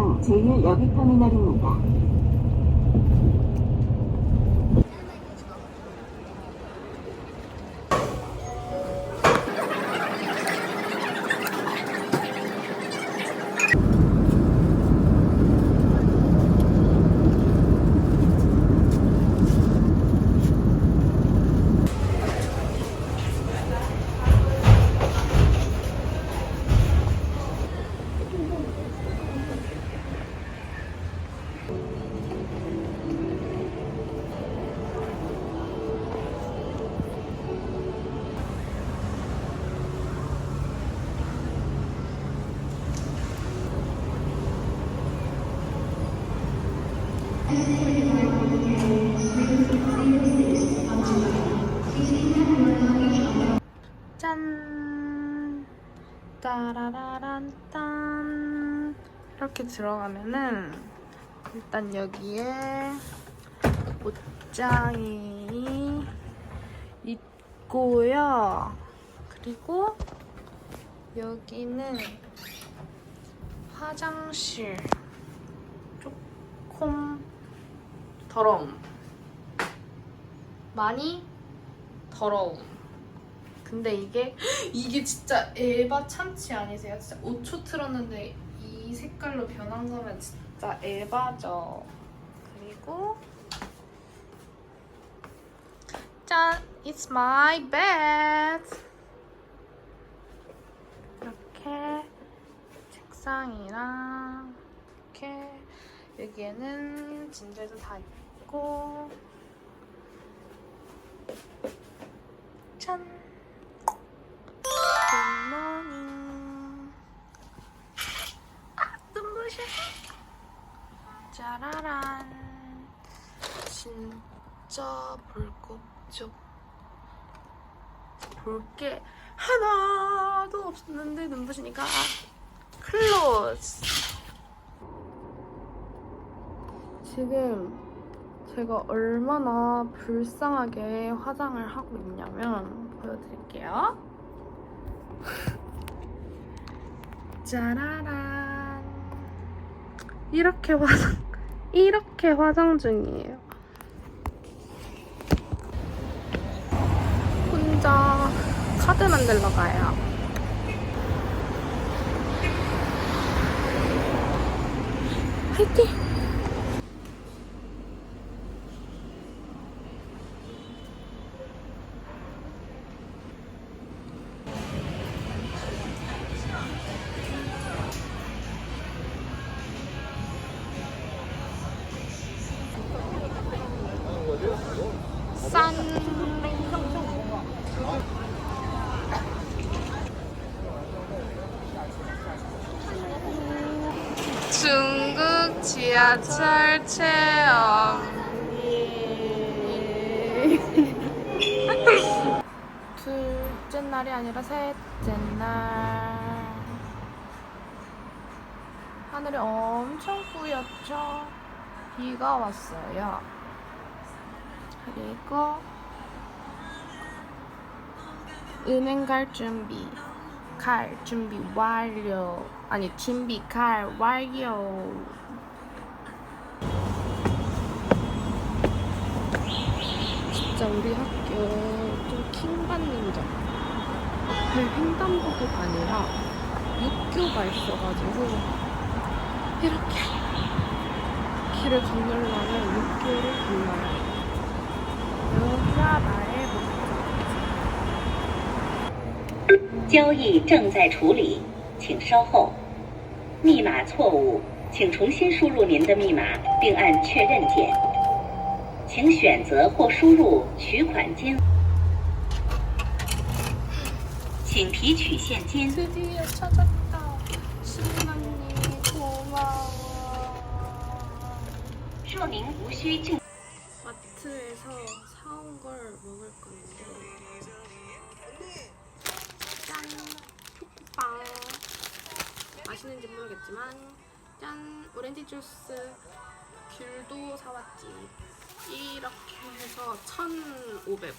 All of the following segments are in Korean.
제공항 제1 여객터미널입니다. 짠! 따라라란 딴! 이렇게 들어가면은 일단 여기에 옷장이 있고요. 그리고 여기는 화장실 조금 더러움. 많이 더러움. 근데 이게 이게 진짜 에바 참치 아니세요? 진짜 5초 틀었는데 이 색깔로 변한 거면 진짜 에바죠. 그리고 짠! It's my bed! 이렇게 책상이랑 이렇게 여기에는 진저도 다 있고 짠! 굿모닝 아 눈부셔. 짜라란. 진짜 볼거 없죠 볼 게. 하나도 없었는데 눈부시니까. 클로즈 지금 제가 얼마나 불쌍하게 화장을 하고 있냐면 보여드릴게요. 짜라란. 이렇게 화장 이렇게 화장 중이에요. 혼자 카드 만들러 가요. 화이팅! 중국 지하철 체험. 둘째 날이 아니라 셋째 날. 하늘이 엄청 뿌였죠? 비가 왔어요. 그리고 은행 갈 준비 갈 준비 완료. 아니 준비 갈 완료. 진짜 우리 학교 좀 킹받는 점 앞에 횡단보도가 아니라 육교가 있어가지고 이렇게 길을 건너려면 육교를 건너야 해 여기가 나 交易正在处理，请稍后。密码错误，请重新输入您的密码，并按确认键。请选择或输入取款金，请提取现金。 드디어 찾았다. 신랑님 고마워. 说明无需进。 마트에서 사온 걸 먹을 건데. 맛있는지 모르겠지만, 짠! 오렌지 주스. 귤도 사왔지. 이렇게 해서 1,500.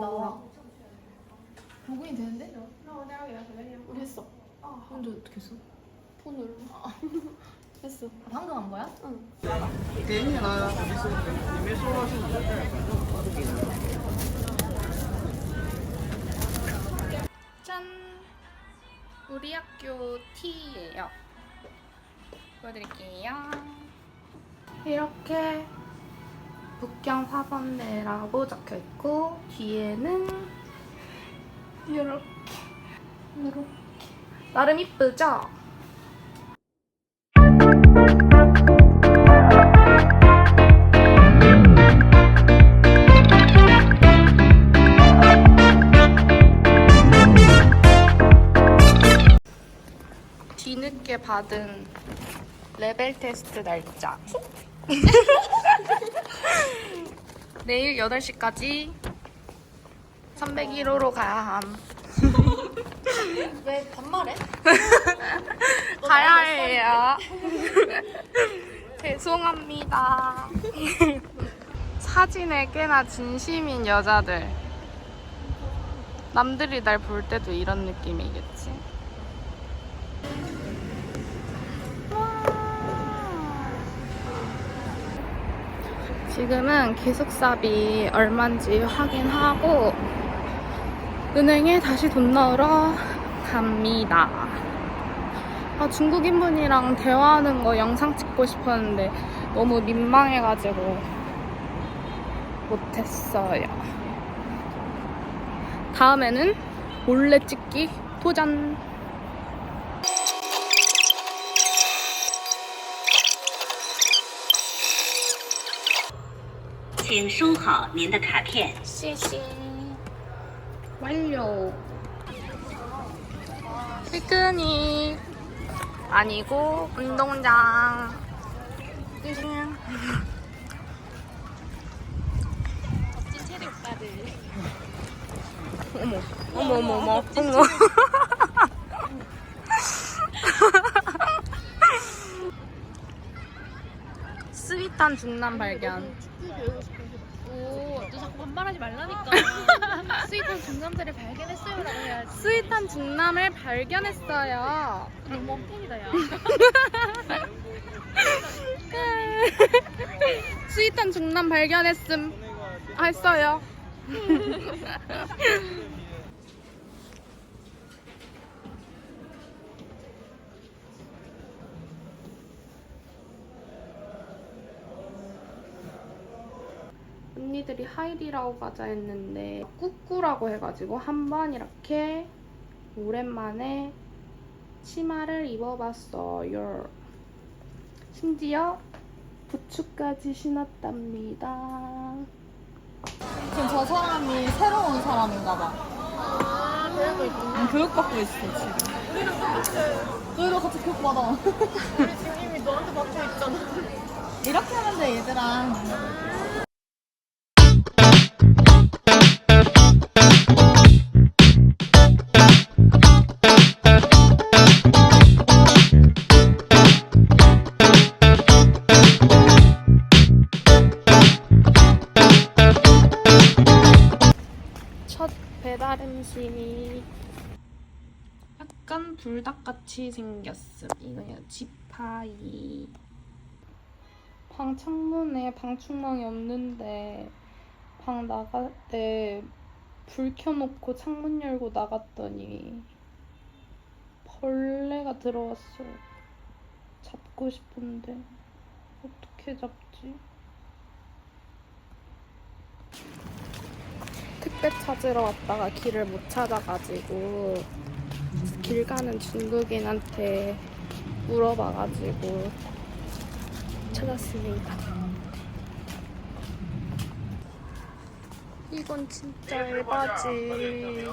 나와. 로그인 되는데? 우리 했어. 근데 어떻게 했어? 폰으로. 했어. 방금 한 거야? 응. 给你了，没收，你没收到是你的事儿。 짠! 우리 학교 티예요. 보여드릴게요. 이렇게 북경 사범대라고 적혀 있고 뒤에는 이렇게 이렇게 나름 이쁘죠? 뒤늦게 받은 레벨 테스트 날짜. 내일 8시까지 301호로 가야 함. 왜 반말해? 가야 해요. 죄송합니다. 사진에 꽤나 진심인 여자들. 남들이 날 볼 때도 이런 느낌이겠지. 지금은 기숙사비 얼마인지 확인하고 은행에 다시 돈 넣으러 갑니다. 아, 중국인분이랑 대화하는 거 영상 찍고 싶었는데 너무 민망해가지고 못했어요. 다음에는 몰래 찍기 도전! 완료. 피크닉. 아니고 운동장. 띵. 어머 어머 어머 어머 어머. 스윗한 중남 발견 오, 너 자꾸 반말하지 말라니까. 스윗한 중남자를 발견했어요라고 해야지. 스윗한 중남을 발견했어요. 너무 엉뚱이다 야. 스윗한 중남 발견했음 했어요. 언니들이 하이리라고 가자 했는데 꾸꾸라고 해가지고 한 번 이렇게 오랜만에 치마를 입어봤어요. 심지어 부츠까지 신었답니다. 지금 저 사람이 새로 운 사람인가 봐. 아, 배우고 있구나. 교육받고 있어, 지금. 너희도 같이 교육받아. 우리 지금 이미 너한테 받고 있잖아. 이렇게 하면 돼, 얘들아. 배달 음식. 약간 불닭같이 생겼음. 이거요 지파이. 방 창문에 방충망이 없는데 방 나갈 때 불 켜놓고 창문 열고 나갔더니 벌레가 들어왔어요. 잡고 싶은데 어떻게 잡지? 택배 찾으러 왔다가 길을 못 찾아가지고 길 가는 중국인한테 물어봐가지고 찾았습니다. 이건 진짜 에바지.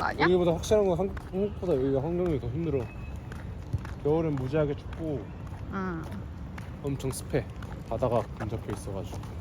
아, 여기보다 확실한 건 한국, 보다 여기가 환경이 더 힘들어. 겨울엔 무지하게 춥고 응. 엄청 습해. 바다가 근접해 있어가지고.